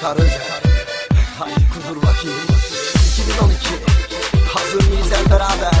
Özel Haydi kudur bakayım 2012 Hazır mıyız hep beraber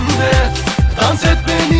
benimle Dans et beni.